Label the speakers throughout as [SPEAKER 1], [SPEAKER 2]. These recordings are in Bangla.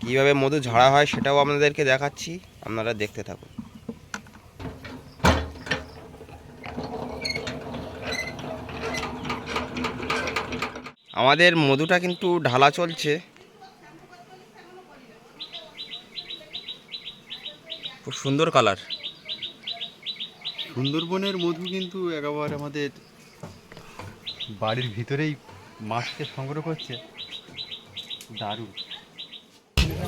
[SPEAKER 1] কীভাবে মধু ঝাড়া হয় সেটাও আপনাদেরকে দেখাচ্ছি, আপনারা দেখতে থাকুন। আমাদের মধুটা কিন্তু ঢালা চলছে। খুব সুন্দর কালার।
[SPEAKER 2] সুন্দরবনের মধু কিন্তু একেবারে আমাদের বাড়ির ভিতরেই মাছকে সংগ্রহ করছে। দারুণ।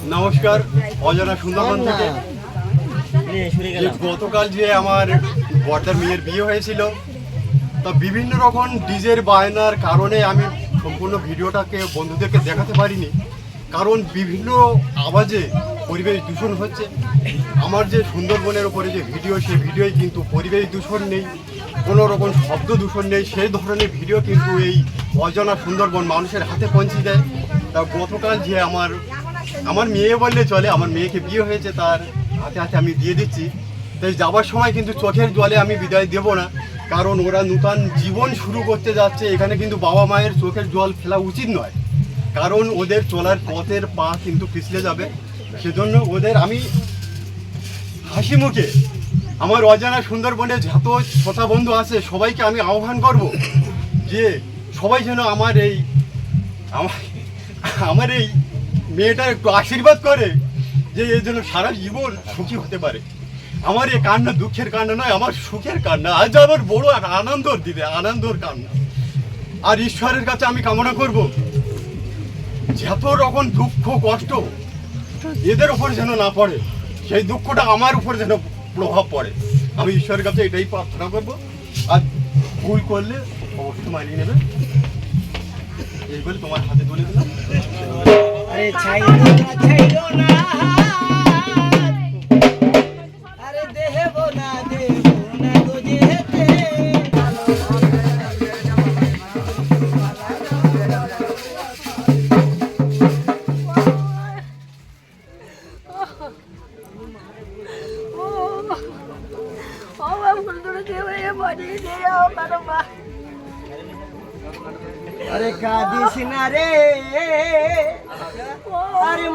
[SPEAKER 2] নমস্কার, অজানা সুন্দরবন থেকে। গতকাল যে আমার বর্দার মেয়ের বিয়ে হয়েছিল, তা বিভিন্ন রকম ডিজের বায়নার কারণে আমি সম্পূর্ণ ভিডিওটাকে বন্ধুদেরকে দেখাতে পারিনি, কারণ বিভিন্ন আওয়াজে পরিবেশ দূষণ হচ্ছে। আমার যে সুন্দরবনের ওপরে যে ভিডিও সেই ভিডিওয় কিন্তু পরিবেশ দূষণ নেই, কোনো রকম শব্দ দূষণ নেই, সেই ধরনের ভিডিও কিন্তু এই অজানা সুন্দরবন মানুষের হাতে পৌঁছে দেয়। তা গতকাল যে আমার আমার মেয়ে বললে চলে, আমার মেয়েকে বিয়ে হয়েছে তার, হাতে হাতে আমি দিয়ে দিচ্ছি। তাই যাবার সময় কিন্তু চোখের জলে আমি বিদায় দেব না, কারণ ওরা নূতন জীবন শুরু করতে যাচ্ছে, এখানে কিন্তু বাবা মায়ের চোখের জল ফেলা উচিত নয়। কারণ ওদের চলার পথের পা কিন্তু পিছলে যাবে। সেজন্য ওদের আমি হাসি মুখে, আমার অজানা সুন্দরবনে যত শ্রোতা বন্ধু আছে, সবাইকে আমি আহ্বান করব যে সবাই যেন আমার এই আমার এই মেয়েটার একটু আশীর্বাদ করে যে এর জন্য সারা জীবন সুখী হতে পারে। আমার এই কান্না দুঃখের কান্না নয়, আমার সুখের কান্না। আজ আমার বড় আর আনন্দর দিবে আনন্দর কান্না। আর ঈশ্বরের কাছে আমি কামনা করব, যত রকম দুঃখ, কষ্ট এদের উপর যেন না পড়ে, সেই দুঃখটা আমার উপর যেন প্রভাব পড়ে। আমি ঈশ্বরের কাছে এটাই প্রার্থনা করব। আর ভুল করলে অবশ্যই মানিয়ে নেবে। এই বলে তোমার হাতে তুলে দিলাম।
[SPEAKER 3] আরে ছাইলো না ছাইলো না। আরে দেব না দেব না গো যেতে আরে কাঁদিস না রে। আরে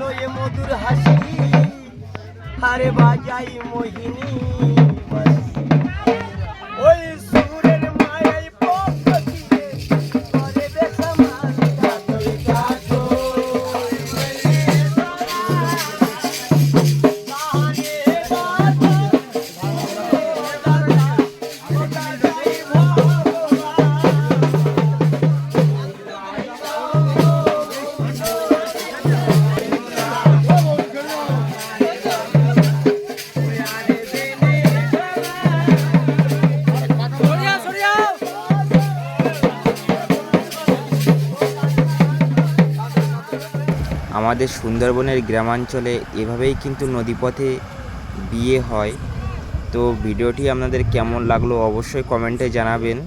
[SPEAKER 3] লয়ে মধুর হাসি বাজাই মোহিনী
[SPEAKER 1] আমাদের সুন্দরবনের গ্রামাঞ্চলে এভাবেই কিন্তু নদীপথে বিয়ে হয়। তো ভিডিওটি আপনাদের কেমন লাগল অবশ্যই কমেন্টে জানাবেন।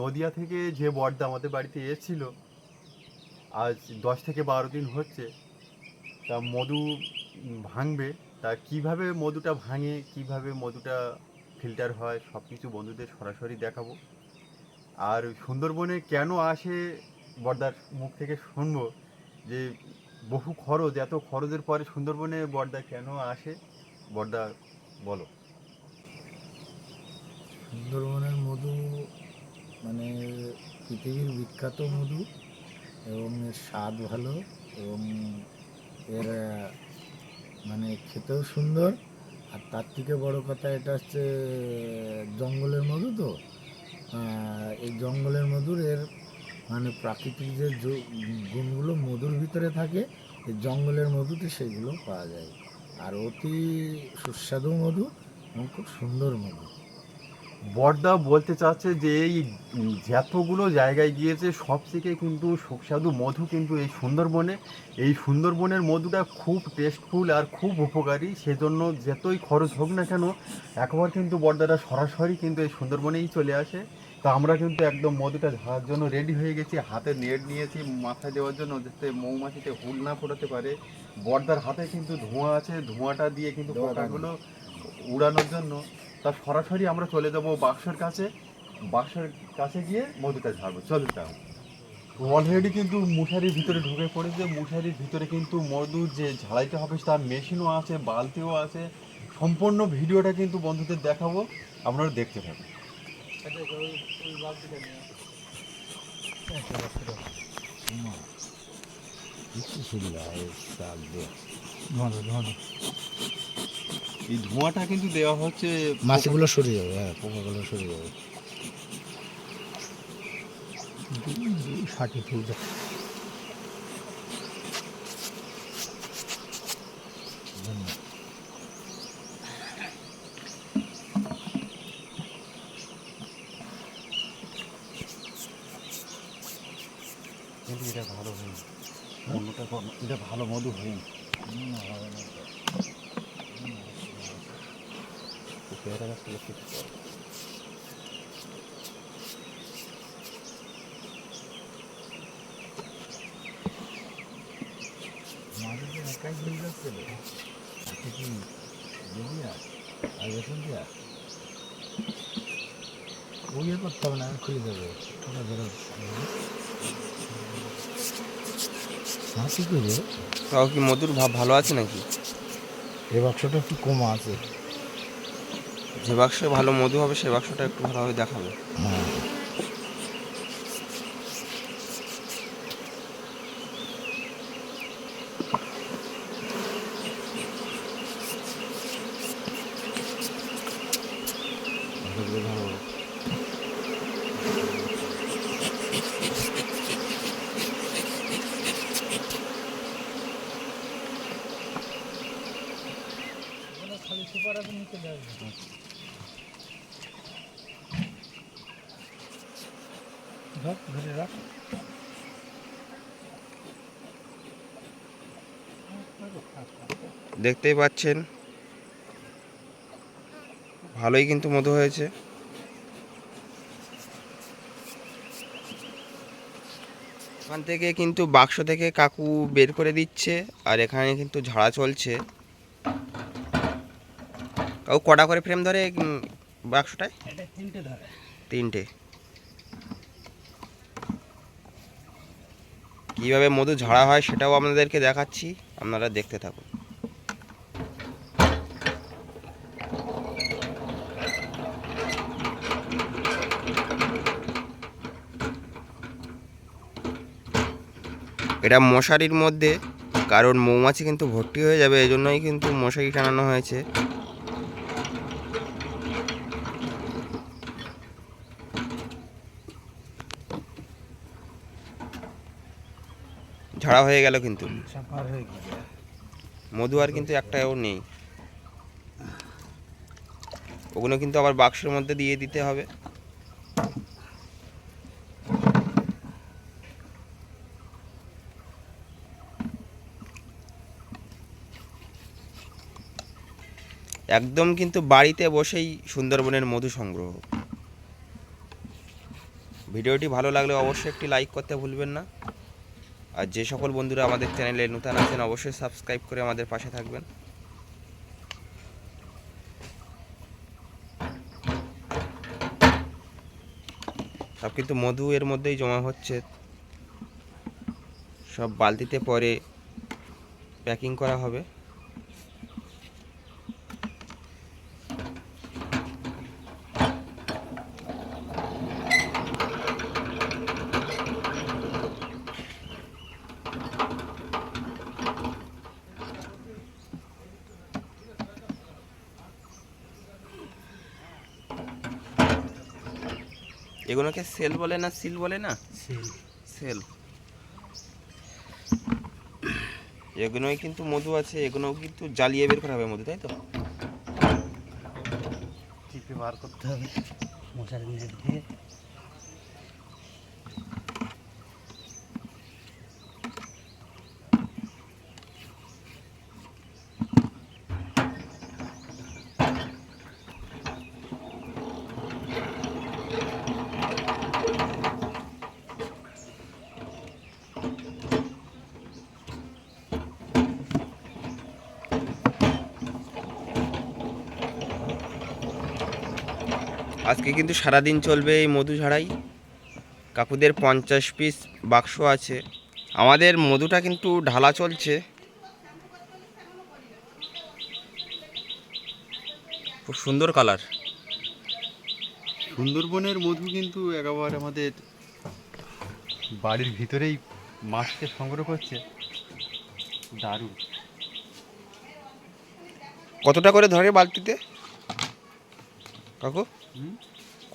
[SPEAKER 2] নদিয়া থেকে যে বর্দা আমাদের বাড়িতে এসেছিল, আজ দশ থেকে বারো দিন হচ্ছে। তা মধু ভাঙবে। তা কীভাবে মধুটা ভাঙে, কীভাবে মধুটা ফিল্টার হয় সব কিছু বন্ধুদের সরাসরি দেখাবো। আর সুন্দরবনে কেন আসে বর্দার মুখ থেকে শুনব যে বহু খরচ, এত খরচের পরে সুন্দরবনে বর্দা কেন আসে? বর্দা, বলো।
[SPEAKER 4] সুন্দরবনের মধু মানে পৃথিবীর বিখ্যাত মধু এবং স্বাদ ভালো এবং এর মানে খেতেও সুন্দর, আর তার থেকে বড় কথা এটা হচ্ছে, জঙ্গলের মধু তো। এই জঙ্গলের মধুর এর মানে প্রাকৃতিক যে গুণগুলো মধুর ভিতরে থাকে, এই জঙ্গলের মধুতে সেগুলো পাওয়া যায়। আর অতি সুস্বাদু মধু এবং খুব সুন্দর মধু।
[SPEAKER 2] বর্দা বলতে চাচ্ছে যে এই যতগুলো জায়গায় গিয়েছে সব থেকে কিন্তু সুস্বাদু মধু কিন্তু এই সুন্দরবনে। এই সুন্দরবনের মধুটা খুব টেস্টফুল আর খুব উপকারী। সেজন্য যতই খরচ হোক না কেন একবার কিন্তু বর্দাটা সরাসরি কিন্তু এই সুন্দরবনেই চলে আসে। তা আমরা কিন্তু একদম মধুটা ঝাড়ার জন্য রেডি হয়ে গেছি। হাতে নেট নিয়েছি মাথায় দেওয়ার জন্য যাতে মৌমাছিতে হুল না ফোটাতে পারে। বর্দার হাতে কিন্তু ধোঁয়া আছে। ধোঁয়াটা দিয়ে কিন্তু পোকাগুলো উড়ানোর জন্য। তা সরাসরি আমরা চলে যাব বাক্সের কাছে। বাক্সের কাছে গিয়ে মধুটা ঝাড়বো। চলো যাও অলরেডি কিন্তু মশারির ভিতরে ঢুকে পড়েছে। মশারির ভিতরে কিন্তু মধু যে ঝাড়াইতে হবে তার মেশিনও আছে বালতিও আছে। সম্পূর্ণ ভিডিওটা কিন্তু বন্ধুদের দেখাবো। আপনারা দেখতে থাকুন। এই ধোঁয়াটা কিন্তু দেওয়া হচ্ছে
[SPEAKER 4] মাছগুলো সরে যাবে হ্যাঁ পোকাগুলো সরে যাবে। ষাটি ফুল
[SPEAKER 2] কিন্তু এটা ভালো হয়নি। অন্যটা এটা ভালো মধু হয়নি। পেয়ারা গাছটা দেখতে পাচ্ছি।
[SPEAKER 4] মাঝে একাই হয়ে যাচ্ছে রে। কি দেবি আর আর বেসন দিয়া? ও ইয়ে করতে হবে না খুলে ধরো। হাতি করে
[SPEAKER 1] তাও কি মধুর ভাব ভালো আছে নাকি?
[SPEAKER 4] এই বাক্সটা একটু কমা আছে।
[SPEAKER 1] যে বাক্সে ভালো মধু হবে সে বাক্সটা একটু ভালোভাবে দেখাবে।
[SPEAKER 4] হ্যাঁ ধর ধরে রাখ।
[SPEAKER 1] দেখতেই পাচ্ছেন ভালোই কিন্তু মধু হয়েছে। ওখান থেকে কিন্তু বাক্স থেকে কাকু বের করে দিচ্ছে আর এখানে কিন্তু ঝাড়া চলছে। কাকু কটা করে ফ্রেম ধরে বাক্সটায়?
[SPEAKER 3] তিনটে ধরে।
[SPEAKER 1] তিনটে। কীভাবে মধু ঝাড়া হয় সেটাও আপনাদেরকে দেখাচ্ছি। আপনারা দেখতে থাকুন। এটা মশারির মধ্যে, কারণ মৌমাছি কিন্তু ভর্তি হয়ে যাবে এই জন্যই কিন্তু মশারি টানানো হয়েছে। ঝাড়া হয়ে গেল কিন্তু। মধু আর কিন্তু একটাও নেই। ওগুলো কিন্তু আবার বাক্সের মধ্যে দিয়ে দিতে হবে। একদম কিন্তু বাড়িতে বসেই সুন্দরবনের মধু সংগ্রহ। ভিডিওটি ভালো লাগলে অবশ্যই একটি লাইক করতে ভুলবেন না। আর যে সকল বন্ধুরা আমাদের চ্যানেলে নূতন আছেন, অবশ্যই সাবস্ক্রাইব করে আমাদের পাশে থাকবেন। সব কিন্তু মধু এর মধ্যেই জমা হচ্ছে। সব বালতিতে পরে প্যাকিং করা হবে। এগুলোকে সেল বলে না সিল বলে না? সেল। এগুলোই কিন্তু মধু আছে এগুলোও কিন্তু জ্বালিয়ে বের করা হবে মধু তাই তো?
[SPEAKER 2] টিপে বার করতে হবে। মশারি নেট দিয়ে
[SPEAKER 1] আজকে কিন্তু সারাদিন চলবে এই মধু ঝাড়াই। কাকুদের পঞ্চাশ পিস বাক্স আছে। আমাদের মধুটা কিন্তু ঢালা চলছে। খুব সুন্দর কালার
[SPEAKER 2] সুন্দরবনের মধু কিন্তু একেবারে আমাদের বাড়ির ভিতরেই মাছকে সংগ্রহ করছে। দারুণ।
[SPEAKER 1] কতটা করে ধরে বালতিতে? কাকু?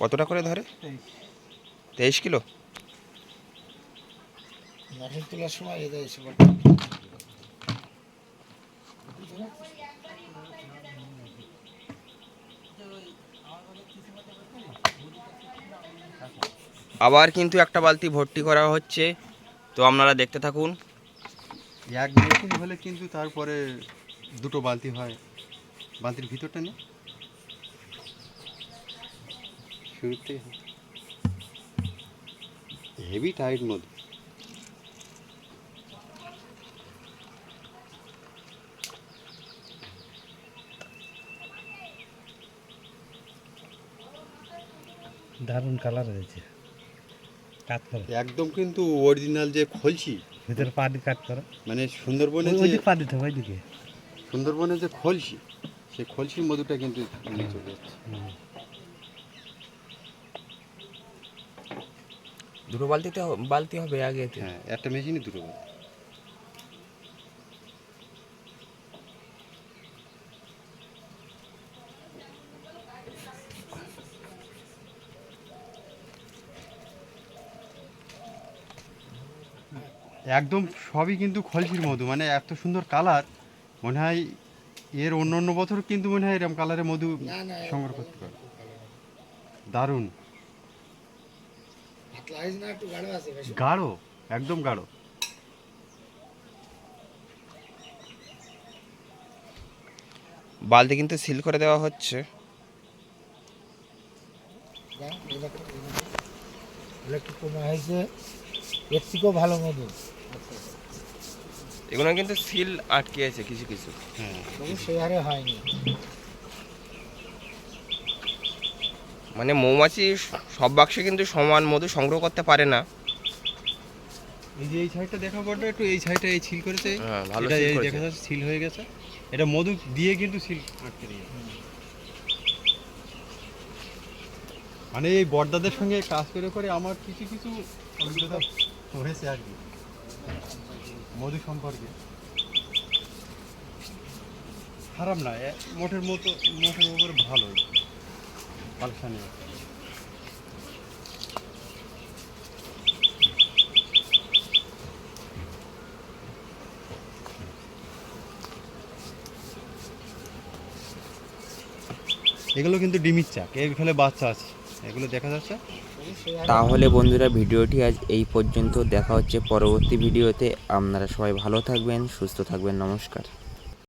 [SPEAKER 1] কতটা করে ধরে? তেইশ। কিলো?
[SPEAKER 4] তোলার সময় এসে
[SPEAKER 1] আবার কিন্তু একটা বালতি ভর্তি করা হচ্ছে। তো আপনারা দেখতে থাকুন।
[SPEAKER 2] এক মেশিন হলে কিন্তু তারপরে দুটো বালতি হয়। বালতির ভিতরটা নেই শুরুতে হেভি টাইট মধু
[SPEAKER 5] দারুণ কালার হয়েছে। কাট করো।
[SPEAKER 2] একদম কিন্তু অরিজিনাল যে খলসি
[SPEAKER 5] ভিতরে পা দিয়ে কাট করো।
[SPEAKER 2] মানে সুন্দরবনে যে
[SPEAKER 5] দিকে পা দিতে হবে ওইদিকে
[SPEAKER 2] সুন্দরবনে যে খলসি সেই খলসির মধুটা কিন্তু চলে যাচ্ছে।
[SPEAKER 1] দুটো বালতিতে বালতি হবে আগে
[SPEAKER 2] হ্যাঁ একটা মেশিনই দুটো বালতি। একদম সবই কিন্তু খলসির মধু মানে এত সুন্দর কালার মনে হয় এর অন্য অন্য বছর কিন্তু মনে হয় এরকম কালারের মধু সংগ্রহ করতে পারে। দারুণ।
[SPEAKER 4] না একটু গাঢ় আছে বেশি।
[SPEAKER 2] গাঢ়? একদম গাঢ়।
[SPEAKER 1] বালতি কিন্তু সিল করে দেওয়া হচ্ছে।
[SPEAKER 4] একটু কমে হয়েছে। এর থেকেও ভালো মধু।
[SPEAKER 1] এগুলো কিন্তু সিল আটকে আছে কিছু কিছু।
[SPEAKER 2] হ্যাঁ
[SPEAKER 4] সেই হারে হয়নি।
[SPEAKER 1] মানে মৌমাছি সব বাক্সে কিন্তু সমান মধু সংগ্রহ করতে পারে না।
[SPEAKER 2] এই যে এই সাইডটা দেখা পড়বে একটু এই সাইডটা এই সিল করেছে।
[SPEAKER 1] হ্যাঁ, ভালো
[SPEAKER 2] এই
[SPEAKER 1] করেছে।
[SPEAKER 2] দেখা যাচ্ছে সিল হয়ে গেছে। এটা মধু দিয়ে কিন্তু সিল আটকে দিয়ে মানে এই বর্দাদের সঙ্গে কাজ করে করে আমার কিছু কিছু অভিজ্ঞতা হয়েছে আর কি। মধু সম্পর্কে। খারাপ না মোটের মতো মোটের উপর ভালোই কালেকশানে এগুলো কিন্তু ডিমির চাক এখানে বাচ্চা আছে। এগুলো দেখা যাচ্ছে।
[SPEAKER 1] তাহলে বন্ধুরা, ভিডিওটি আজ এই পর্যন্ত। দেখা হচ্ছে পরবর্তী ভিডিওতে। আপনারা সবাই ভালো থাকবেন, সুস্থ থাকবেন। নমস্কার।